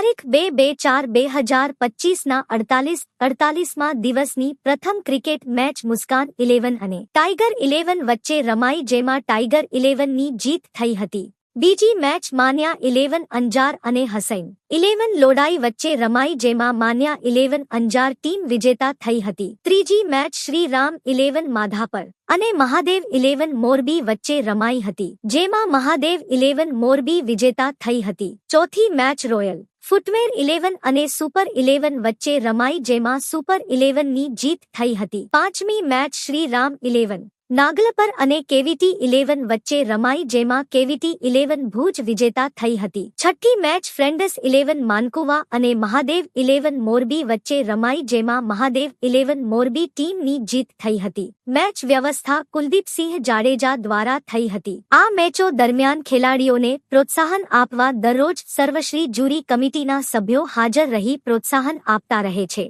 તારીખ બે બે ચાર બે હજાર પચીસના અડતાલીસ, અડતાલીસમાં દિવસની પ્રથમ ક્રિકેટ મેચ મુસ્કાન ઇલેવન અને ટાઈગર ઇલેવન વચ્ચે રમાઈ જેમાં ટાઈગર ઇલેવનની જીત થઈ હતી. બીજી મેચ માન્યા ઇલેવન અંજાર અને હસૈન. ઇલેવન લોડાઈ વચ્ચે રમાઈ જેમાં માન્યા ઇલેવન અંજાર ટીમ વિજેતા થઈ હતી. ત્રીજી મેચ શ્રીરામ ઇલેવન માધાપર અને મહાદેવ ઇલેવન મોરબી વચ્ચે રમાઈ હતી, જેમાં મહાદેવ ઇલેવન મોરબી વિજેતા થઈ હતી. ચોથી મેચ રોયલ ફૂટવેર ઇલેવન અને સુપર ઇલેવન વચ્ચે રમાઈ જેમાં સુપર ઇલેવનની જીત થઈ હતી. પાંચમી મેચ શ્રીરામ ઇલેવન. નાગલપર અને કેવીટી ઇલેવન વચ્ચે રમાઈ જેમાં કેવીટી ઇલેવન ભુજ વિજેતા થઈ હતી. છઠ્ઠી મેચ ફ્રેન્ડસ ઇલેવન માનકુવા અને મહાદેવ ઇલેવન મોરબી વચ્ચે રમાઈ જેમાં મહાદેવ ઇલેવન મોરબી ટીમની જીત થઈ હતી. મેચ વ્યવસ્થા કુલદીપસિંહ જાડેજા દ્વારા થઈ હતી. આ મેચો દરમિયાન ખેલાડીઓને પ્રોત્સાહન આપવા દરરોજ સર્વશ્રી જ્યુરી કમિટીના સભ્યો હાજર રહી પ્રોત્સાહન આપતા રહે છે.